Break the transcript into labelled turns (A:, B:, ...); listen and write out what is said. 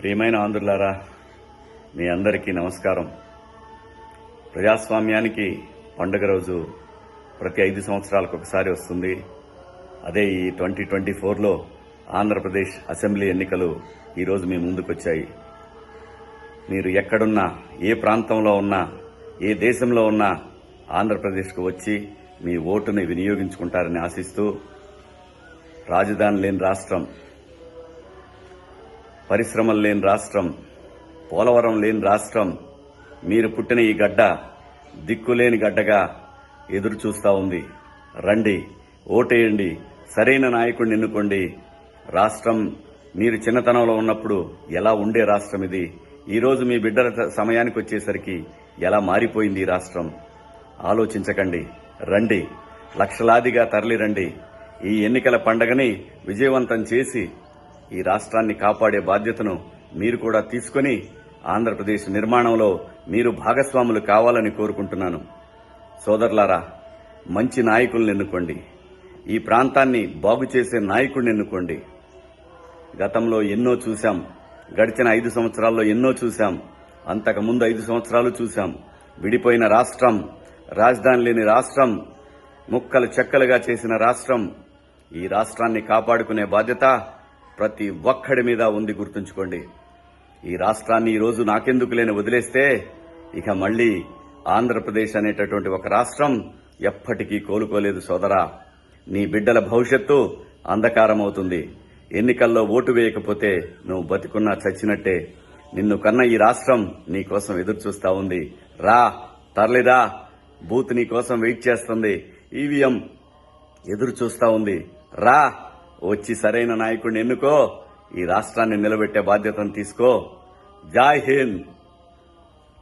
A: ప్రియమైన ఆంధ్రులారా మీ అందరికీ నమస్కారం. ప్రజాస్వామ్యానికి పండుగ రోజు ప్రతి ఐదు సంవత్సరాలకు ఒకసారి వస్తుంది. అదే ఈ ట్వంటీ ట్వంటీ ఫోర్లో ఆంధ్రప్రదేశ్ అసెంబ్లీ ఎన్నికలు ఈరోజు మీ ముందుకొచ్చాయి. మీరు ఎక్కడున్నా ఏ ప్రాంతంలో ఉన్నా ఏ దేశంలో ఉన్నా ఆంధ్రప్రదేశ్కు వచ్చి మీ ఓటుని వినియోగించుకుంటారని ఆశిస్తూ రాజధాని లేని రాష్ట్రం పరిశ్రమలు లేని రాష్ట్రం పోలవరం లేని రాష్ట్రం మీరు పుట్టిన ఈ గడ్డ దిక్కులేని గడ్డగా ఎదురు చూస్తూ ఉంది. రండి ఓటేయండి సరైన నాయకుడిని ఎన్నుకోండి. రాష్ట్రం మీరు చిన్నతనంలో ఉన్నప్పుడు ఎలా ఉండే రాష్ట్రం ఇది? ఈరోజు మీ బిడ్డల సమయానికి వచ్చేసరికి ఎలా మారిపోయింది ఈ రాష్ట్రం? ఆలోచించకండి రండి లక్షలాదిగా తరలిరండి. ఈ ఎన్నికల పండగని విజయవంతం చేసి ఈ రాష్ట్రాన్ని కాపాడే బాధ్యతను మీరు కూడా తీసుకొని ఆంధ్రప్రదేశ్ నిర్మాణంలో మీరు భాగస్వాములు కావాలని కోరుకుంటున్నాను. సోదరులారా మంచి నాయకుల్ని ఎన్నుకోండి. ఈ ప్రాంతాన్ని బాగు చేసే నాయకుడిని ఎన్నుకోండి. గతంలో ఎన్నో చూశాం గడిచిన ఐదు సంవత్సరాల్లో ఎన్నో చూశాం అంతకు ముందు ఐదు సంవత్సరాలు చూశాం. విడిపోయిన రాష్ట్రం రాజధాని లేని రాష్ట్రం ముక్కలు చెక్కలుగా చేసిన రాష్ట్రం ఈ రాష్ట్రాన్ని కాపాడుకునే బాధ్యత ప్రతి ఒక్కడి మీద ఉంది గుర్తుంచుకోండి. ఈ రాష్ట్రాన్ని ఈరోజు రోజు నాకెందుకు లేని వదిలేస్తే ఇక మళ్ళీ ఆంధ్రప్రదేశ్ అనేటటువంటి ఒక రాష్ట్రం ఎప్పటికీ కోలుకోలేదు సోదరా. నీ బిడ్డల భవిష్యత్తు అంధకారం అవుతుంది ఎన్నికల్లో ఓటు వేయకపోతే నువ్వు బతికున్నా చచ్చినట్టే. నిన్ను కన్న ఈ రాష్ట్రం నీకోసం ఎదురు చూస్తా ఉంది. రా తరలిరా బూత్ నీ కోసం వెయిట్ చేస్తుంది. ఈవీఎం ఎదురు చూస్తా ఉంది. రా. వచ్చి సరైన నాయకుడిని ఎన్నుకో ఈ రాష్ట్రాన్ని నిలబెట్టే బాధ్యతను తీసుకో. జై హింద్.